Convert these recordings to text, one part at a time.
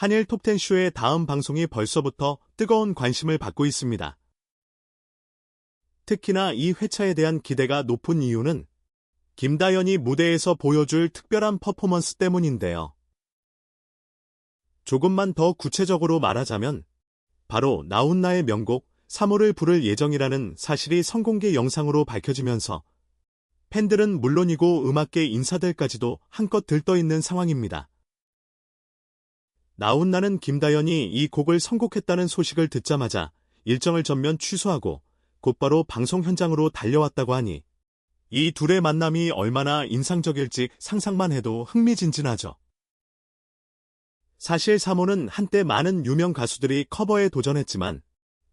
한일 톱텐쇼의 다음 방송이 벌써부터 뜨거운 관심을 받고 있습니다. 특히나 이 회차에 대한 기대가 높은 이유는 김다연이 무대에서 보여줄 특별한 퍼포먼스 때문인데요. 조금만 더 구체적으로 말하자면 바로 나훈나의 명곡 3호를 부를 예정이라는 사실이 성공개 영상으로 밝혀지면서 팬들은 물론이고 음악계 인사들까지도 한껏 들떠있는 상황입니다. 나훈나는 김다연이 이 곡을 선곡했다는 소식을 듣자마자 일정을 전면 취소하고 곧바로 방송 현장으로 달려왔다고 하니 이 둘의 만남이 얼마나 인상적일지 상상만 해도 흥미진진하죠. 사실 3호는 한때 많은 유명 가수들이 커버에 도전했지만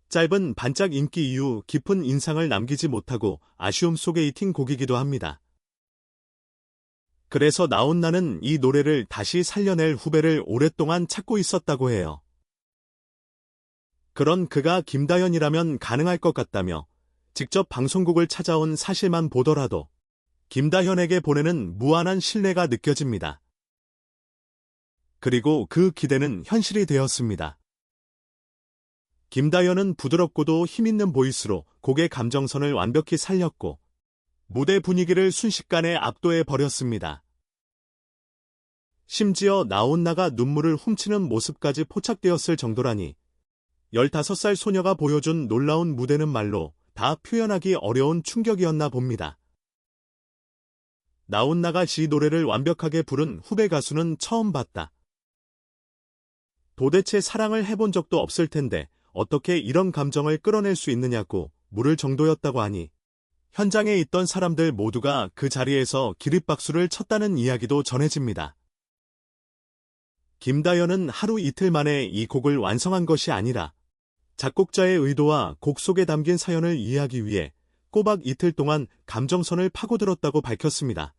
짧은 반짝 인기 이후 깊은 인상을 남기지 못하고 아쉬움 속에 익힌 곡이기도 합니다. 그래서 나온 나는 이 노래를 다시 살려낼 후배를 오랫동안 찾고 있었다고 해요. 그런 그가 김다현이라면 가능할 것 같다며 직접 방송국을 찾아온 사실만 보더라도 김다현에게 보내는 무한한 신뢰가 느껴집니다. 그리고 그 기대는 현실이 되었습니다. 김다현은 부드럽고도 힘있는 보이스로 곡의 감정선을 완벽히 살렸고 무대 분위기를 순식간에 압도해 버렸습니다. 심지어 나온나가 눈물을 훔치는 모습까지 포착되었을 정도라니 15살 소녀가 보여준 놀라운 무대는 말로 다 표현하기 어려운 충격이었나 봅니다. 나온나가 시 노래를 완벽하게 부른 후배 가수는 처음 봤다. 도대체 사랑을 해본 적도 없을 텐데 어떻게 이런 감정을 끌어낼 수 있느냐고 물을 정도였다고 하니 현장에 있던 사람들 모두가 그 자리에서 기립박수를 쳤다는 이야기도 전해집니다. 김다연은 하루 이틀 만에 이 곡을 완성한 것이 아니라 작곡자의 의도와 곡 속에 담긴 사연을 이해하기 위해 꼬박 이틀 동안 감정선을 파고들었다고 밝혔습니다.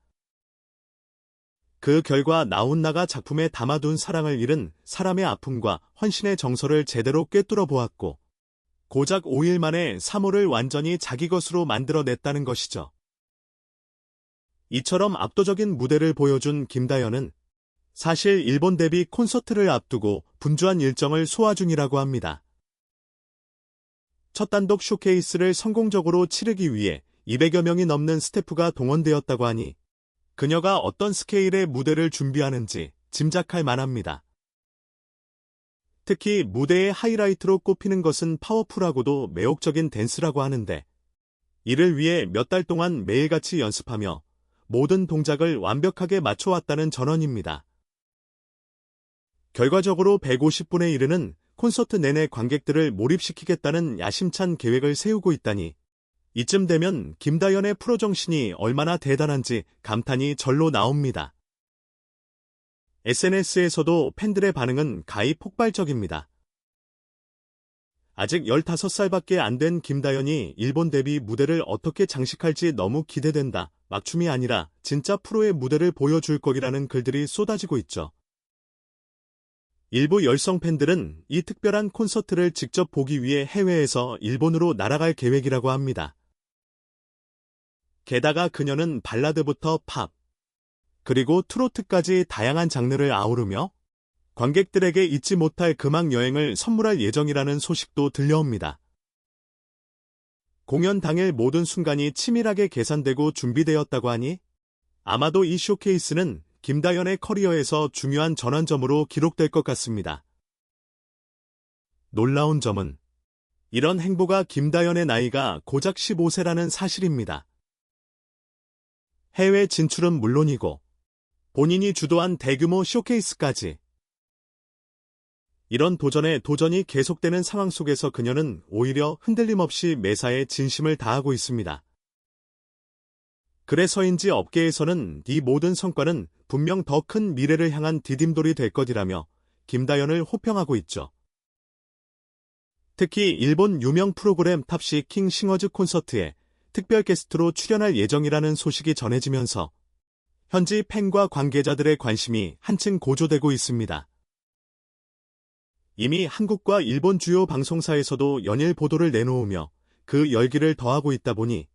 그 결과 나훈나가 작품에 담아둔 사랑을 잃은 사람의 아픔과 헌신의 정서를 제대로 꿰뚫어 보았고 고작 5일 만에 3호를 완전히 자기 것으로 만들어냈다는 것이죠. 이처럼 압도적인 무대를 보여준 김다연은 사실 일본 데뷔 콘서트를 앞두고 분주한 일정을 소화 중이라고 합니다. 첫 단독 쇼케이스를 성공적으로 치르기 위해 200여 명이 넘는 스태프가 동원되었다고 하니 그녀가 어떤 스케일의 무대를 준비하는지 짐작할 만합니다. 특히 무대의 하이라이트로 꼽히는 것은 파워풀하고도 매혹적인 댄스라고 하는데 이를 위해 몇 달 동안 매일같이 연습하며 모든 동작을 완벽하게 맞춰왔다는 전언입니다. 결과적으로 150분에 이르는 콘서트 내내 관객들을 몰입시키겠다는 야심찬 계획을 세우고 있다니 이쯤 되면 김다연의 프로 정신이 얼마나 대단한지 감탄이 절로 나옵니다. SNS에서도 팬들의 반응은 가히 폭발적입니다. 아직 15살밖에 안 된 김다연이 일본 데뷔 무대를 어떻게 장식할지 너무 기대된다. 막춤이 아니라 진짜 프로의 무대를 보여줄 거기라는 글들이 쏟아지고 있죠. 일부 열성 팬들은 이 특별한 콘서트를 직접 보기 위해 해외에서 일본으로 날아갈 계획이라고 합니다. 게다가 그녀는 발라드부터 팝, 그리고 트로트까지 다양한 장르를 아우르며 관객들에게 잊지 못할 금악 여행을 선물할 예정이라는 소식도 들려옵니다. 공연 당일 모든 순간이 치밀하게 계산되고 준비되었다고 하니 아마도 이 쇼케이스는 김다연의 커리어에서 중요한 전환점으로 기록될 것 같습니다. 놀라운 점은 이런 행보가 김다연의 나이가 고작 15세라는 사실입니다. 해외 진출은 물론이고 본인이 주도한 대규모 쇼케이스까지 이런 도전에 도전이 계속되는 상황 속에서 그녀는 오히려 흔들림 없이 매사에 진심을 다하고 있습니다. 그래서인지 업계에서는 이 모든 성과는 분명 더 큰 미래를 향한 디딤돌이 될 것이라며 김다연을 호평하고 있죠. 특히 일본 유명 프로그램 탑시킹 싱어즈 콘서트에 특별 게스트로 출연할 예정이라는 소식이 전해지면서 현지 팬과 관계자들의 관심이 한층 고조되고 있습니다. 이미 한국과 일본 주요 방송사에서도 연일 보도를 내놓으며 그 열기를 더하고 있다 보니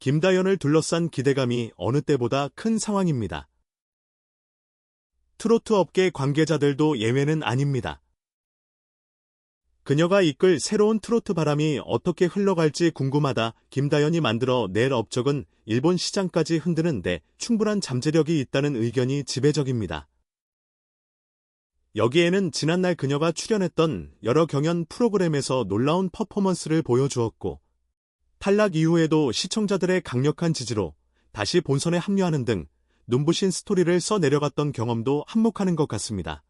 김다연을 둘러싼 기대감이 어느 때보다 큰 상황입니다. 트로트 업계 관계자들도 예외는 아닙니다. 그녀가 이끌 새로운 트로트 바람이 어떻게 흘러갈지 궁금하다 김다연이 만들어 낼 업적은 일본 시장까지 흔드는데 충분한 잠재력이 있다는 의견이 지배적입니다. 여기에는 지난날 그녀가 출연했던 여러 경연 프로그램에서 놀라운 퍼포먼스를 보여주었고, 탈락 이후에도 시청자들의 강력한 지지로 다시 본선에 합류하는 등 눈부신 스토리를 써내려갔던 경험도 한몫하는 것 같습니다.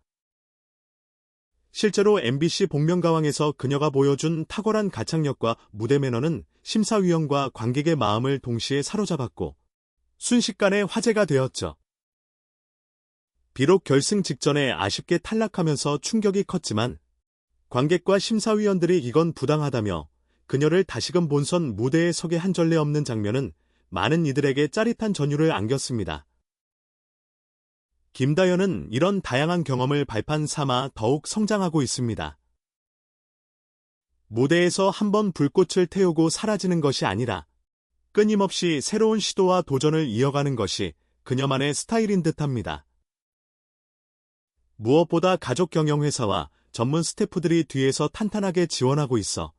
실제로 MBC 복면가왕에서 그녀가 보여준 탁월한 가창력과 무대 매너는 심사위원과 관객의 마음을 동시에 사로잡았고, 순식간에 화제가 되었죠. 비록 결승 직전에 아쉽게 탈락하면서 충격이 컸지만 관객과 심사위원들이 이건 부당하다며 그녀를 다시금 본선 무대에 서게 한 전례 없는 장면은 많은 이들에게 짜릿한 전율을 안겼습니다. 김다연은 이런 다양한 경험을 발판 삼아 더욱 성장하고 있습니다. 무대에서 한번 불꽃을 태우고 사라지는 것이 아니라 끊임없이 새로운 시도와 도전을 이어가는 것이 그녀만의 스타일인 듯합니다. 무엇보다 가족 경영 회사와 전문 스태프들이 뒤에서 탄탄하게 지원하고 있어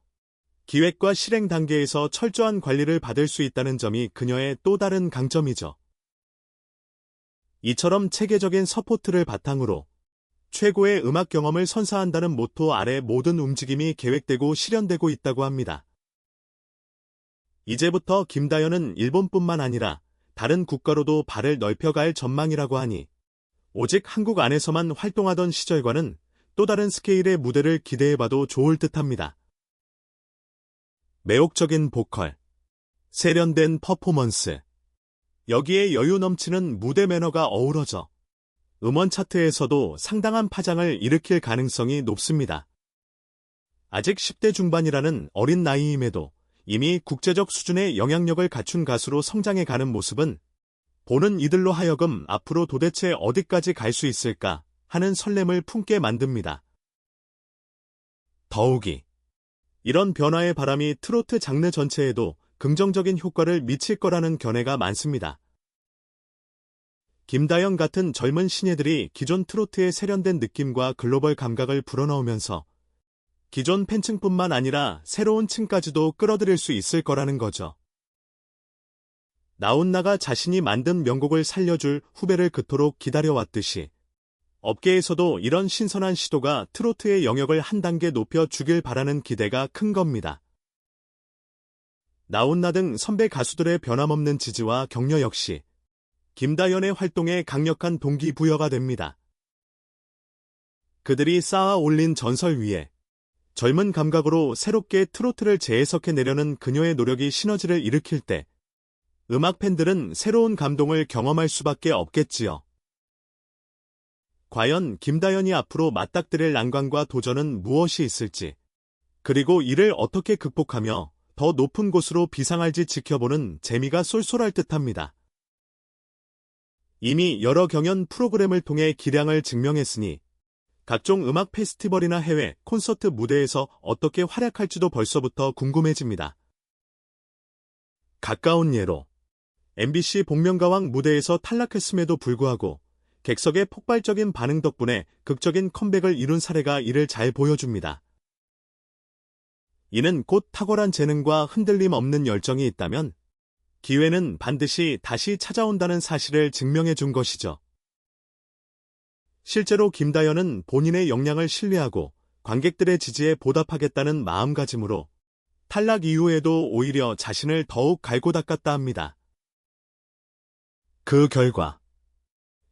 기획과 실행 단계에서 철저한 관리를 받을 수 있다는 점이 그녀의 또 다른 강점이죠. 이처럼 체계적인 서포트를 바탕으로 최고의 음악 경험을 선사한다는 모토 아래 모든 움직임이 계획되고 실현되고 있다고 합니다. 이제부터 김다연은 일본뿐만 아니라 다른 국가로도 발을 넓혀갈 전망이라고 하니 오직 한국 안에서만 활동하던 시절과는 또 다른 스케일의 무대를 기대해봐도 좋을 듯합니다. 매혹적인 보컬, 세련된 퍼포먼스, 여기에 여유 넘치는 무대 매너가 어우러져 음원 차트에서도 상당한 파장을 일으킬 가능성이 높습니다. 아직 10대 중반이라는 어린 나이임에도 이미 국제적 수준의 영향력을 갖춘 가수로 성장해가는 모습은 보는 이들로 하여금 앞으로 도대체 어디까지 갈 수 있을까 하는 설렘을 품게 만듭니다. 더욱이 이런 변화의 바람이 트로트 장르 전체에도 긍정적인 효과를 미칠 거라는 견해가 많습니다. 김다영 같은 젊은 신예들이 기존 트로트의 세련된 느낌과 글로벌 감각을 불어넣으면서 기존 팬층뿐만 아니라 새로운 층까지도 끌어들일 수 있을 거라는 거죠. 나훈나가 자신이 만든 명곡을 살려줄 후배를 그토록 기다려왔듯이 업계에서도 이런 신선한 시도가 트로트의 영역을 한 단계 높여 주길 바라는 기대가 큰 겁니다. 나훈나 등 선배 가수들의 변함없는 지지와 격려 역시 김다연의 활동에 강력한 동기부여가 됩니다. 그들이 쌓아 올린 전설 위에 젊은 감각으로 새롭게 트로트를 재해석해내려는 그녀의 노력이 시너지를 일으킬 때 음악 팬들은 새로운 감동을 경험할 수밖에 없겠지요. 과연 김다연이 앞으로 맞닥뜨릴 난관과 도전은 무엇이 있을지, 그리고 이를 어떻게 극복하며 더 높은 곳으로 비상할지 지켜보는 재미가 쏠쏠할 듯합니다. 이미 여러 경연 프로그램을 통해 기량을 증명했으니 각종 음악 페스티벌이나 해외 콘서트 무대에서 어떻게 활약할지도 벌써부터 궁금해집니다. 가까운 예로 MBC 복면가왕 무대에서 탈락했음에도 불구하고 객석의 폭발적인 반응 덕분에 극적인 컴백을 이룬 사례가 이를 잘 보여줍니다. 이는 곧 탁월한 재능과 흔들림 없는 열정이 있다면 기회는 반드시 다시 찾아온다는 사실을 증명해 준 것이죠. 실제로 김다연은 본인의 역량을 신뢰하고 관객들의 지지에 보답하겠다는 마음가짐으로 탈락 이후에도 오히려 자신을 더욱 갈고 닦았다 합니다. 그 결과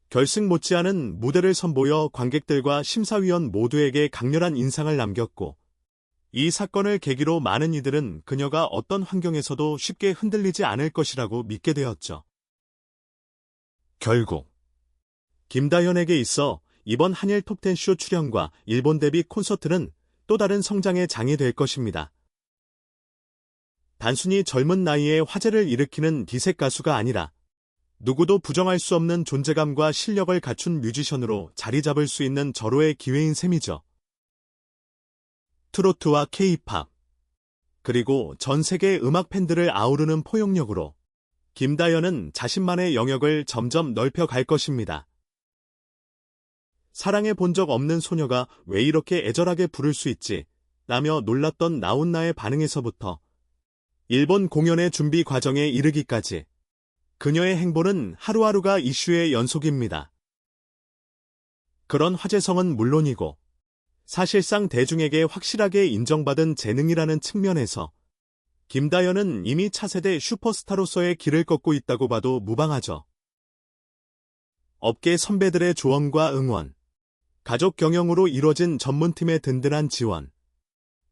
결승 못지않은 무대를 선보여 관객들과 심사위원 모두에게 강렬한 인상을 남겼고 이 사건을 계기로 많은 이들은 그녀가 어떤 환경에서도 쉽게 흔들리지 않을 것이라고 믿게 되었죠. 결국 김다현에게 있어 이번 한일 톱텐쇼 출연과 일본 데뷔 콘서트는 또 다른 성장의 장이 될 것입니다. 단순히 젊은 나이에 화제를 일으키는 기색 가수가 아니라 누구도 부정할 수 없는 존재감과 실력을 갖춘 뮤지션으로 자리 잡을 수 있는 절호의 기회인 셈이죠. 트로트와 케이팝, 그리고 전 세계 음악 팬들을 아우르는 포용력으로 김다연은 자신만의 영역을 점점 넓혀 갈 것입니다. 사랑해 본 적 없는 소녀가 왜 이렇게 애절하게 부를 수 있지? 라며 놀랐던 나훈나의 반응에서부터 일본 공연의 준비 과정에 이르기까지 그녀의 행보는 하루하루가 이슈의 연속입니다. 그런 화제성은 물론이고 사실상 대중에게 확실하게 인정받은 재능이라는 측면에서 김다연은 이미 차세대 슈퍼스타로서의 길을 걷고 있다고 봐도 무방하죠. 업계 선배들의 조언과 응원, 가족 경영으로 이뤄진 전문팀의 든든한 지원,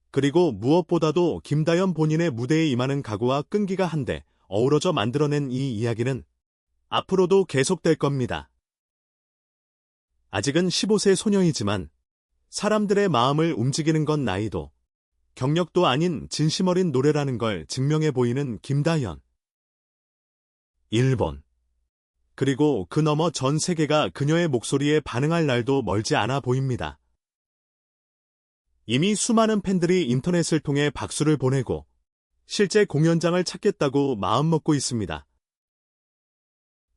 그리고 무엇보다도 김다연 본인의 무대에 임하는 각오와 끈기가 한데 어우러져 만들어낸 이 이야기는 앞으로도 계속될 겁니다. 아직은 15세 소녀이지만 사람들의 마음을 움직이는 건 나이도 경력도 아닌 진심 어린 노래라는 걸 증명해 보이는 김다연. 일본. 그리고 그 너머 전 세계가 그녀의 목소리에 반응할 날도 멀지 않아 보입니다. 이미 수많은 팬들이 인터넷을 통해 박수를 보내고 실제 공연장을 찾겠다고 마음먹고 있습니다.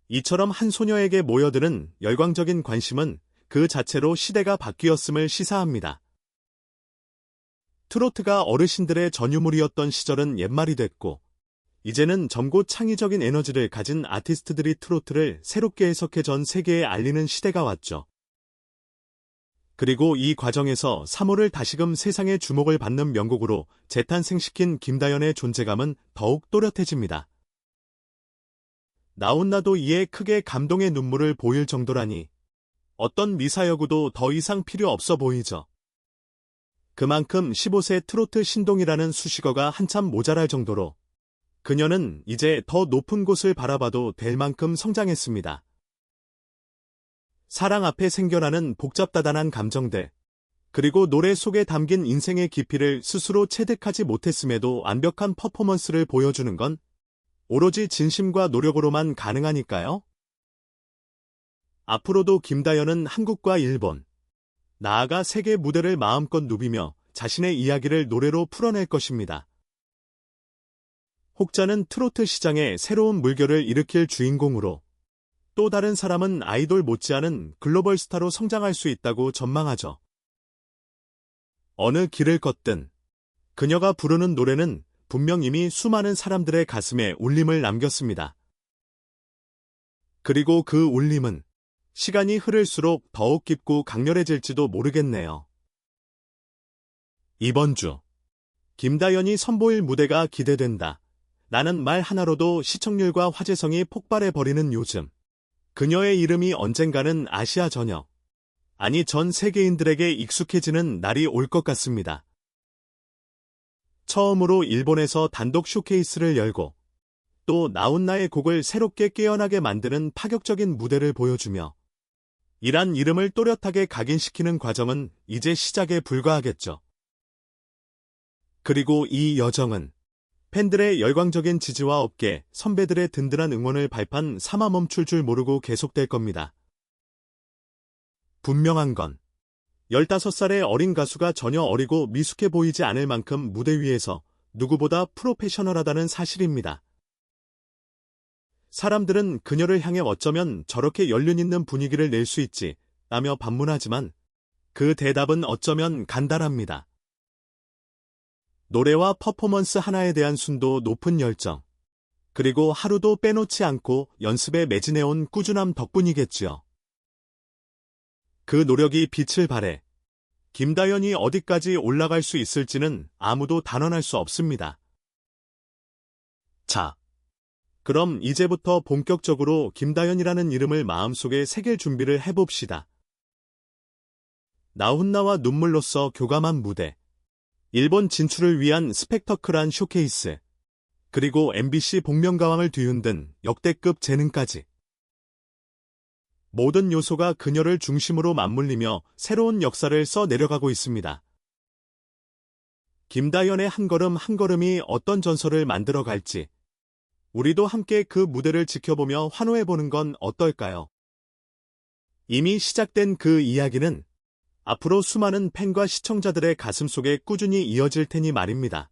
이처럼 한 소녀에게 모여드는 열광적인 관심은 그 자체로 시대가 바뀌었음을 시사합니다. 트로트가 어르신들의 전유물이었던 시절은 옛말이 됐고, 이제는 젊고 창의적인 에너지를 가진 아티스트들이 트로트를 새롭게 해석해 전 세계에 알리는 시대가 왔죠. 그리고 이 과정에서 3호를 다시금 세상의 주목을 받는 명곡으로 재탄생시킨 김다연의 존재감은 더욱 또렷해집니다. 나훈나도 이에 크게 감동의 눈물을 보일 정도라니 어떤 미사여구도 더 이상 필요 없어 보이죠. 그만큼 15세 트로트 신동이라는 수식어가 한참 모자랄 정도로 그녀는 이제 더 높은 곳을 바라봐도 될 만큼 성장했습니다. 사랑 앞에 생겨나는 복잡다단한 감정들, 그리고 노래 속에 담긴 인생의 깊이를 스스로 체득하지 못했음에도 완벽한 퍼포먼스를 보여주는 건 오로지 진심과 노력으로만 가능하니까요. 앞으로도 김다연은 한국과 일본, 나아가 세계 무대를 마음껏 누비며 자신의 이야기를 노래로 풀어낼 것입니다. 혹자는 트로트 시장에 새로운 물결을 일으킬 주인공으로 또 다른 사람은 아이돌 못지않은 글로벌 스타로 성장할 수 있다고 전망하죠. 어느 길을 걷든 그녀가 부르는 노래는 분명 이미 수많은 사람들의 가슴에 울림을 남겼습니다. 그리고 그 울림은 시간이 흐를수록 더욱 깊고 강렬해질지도 모르겠네요. 이번 주 김다연이 선보일 무대가 기대된다. 나는 말 하나로도 시청률과 화제성이 폭발해버리는 요즘. 그녀의 이름이 언젠가는 아시아 전역, 아니 전 세계인들에게 익숙해지는 날이 올 것 같습니다. 처음으로 일본에서 단독 쇼케이스를 열고 또 나훈나의 곡을 새롭게 깨어나게 만드는 파격적인 무대를 보여주며 이란 이름을 또렷하게 각인시키는 과정은 이제 시작에 불과하겠죠. 그리고 이 여정은 팬들의 열광적인 지지와 업계, 선배들의 든든한 응원을 발판 삼아 멈출 줄 모르고 계속될 겁니다. 분명한 건 15살의 어린 가수가 전혀 어리고 미숙해 보이지 않을 만큼 무대 위에서 누구보다 프로페셔널하다는 사실입니다. 사람들은 그녀를 향해 어쩌면 저렇게 연륜 있는 분위기를 낼 수 있지 라며 반문하지만 그 대답은 어쩌면 간단합니다. 노래와 퍼포먼스 하나에 대한 순도 높은 열정, 그리고 하루도 빼놓지 않고 연습에 매진해온 꾸준함 덕분이겠지요. 그 노력이 빛을 발해 김다연이 어디까지 올라갈 수 있을지는 아무도 단언할 수 없습니다. 자, 그럼 이제부터 본격적으로 김다연이라는 이름을 마음속에 새길 준비를 해봅시다. 나훈나와 눈물로써 교감한 무대, 일본 진출을 위한 스펙터클한 쇼케이스, 그리고 MBC 복면가왕을 뒤흔든 역대급 재능까지. 모든 요소가 그녀를 중심으로 맞물리며 새로운 역사를 써 내려가고 있습니다. 김다연의 한 걸음 한 걸음이 어떤 전설을 만들어 갈지, 우리도 함께 그 무대를 지켜보며 환호해보는 건 어떨까요? 이미 시작된 그 이야기는 앞으로 수많은 팬과 시청자들의 가슴 속에 꾸준히 이어질 테니 말입니다.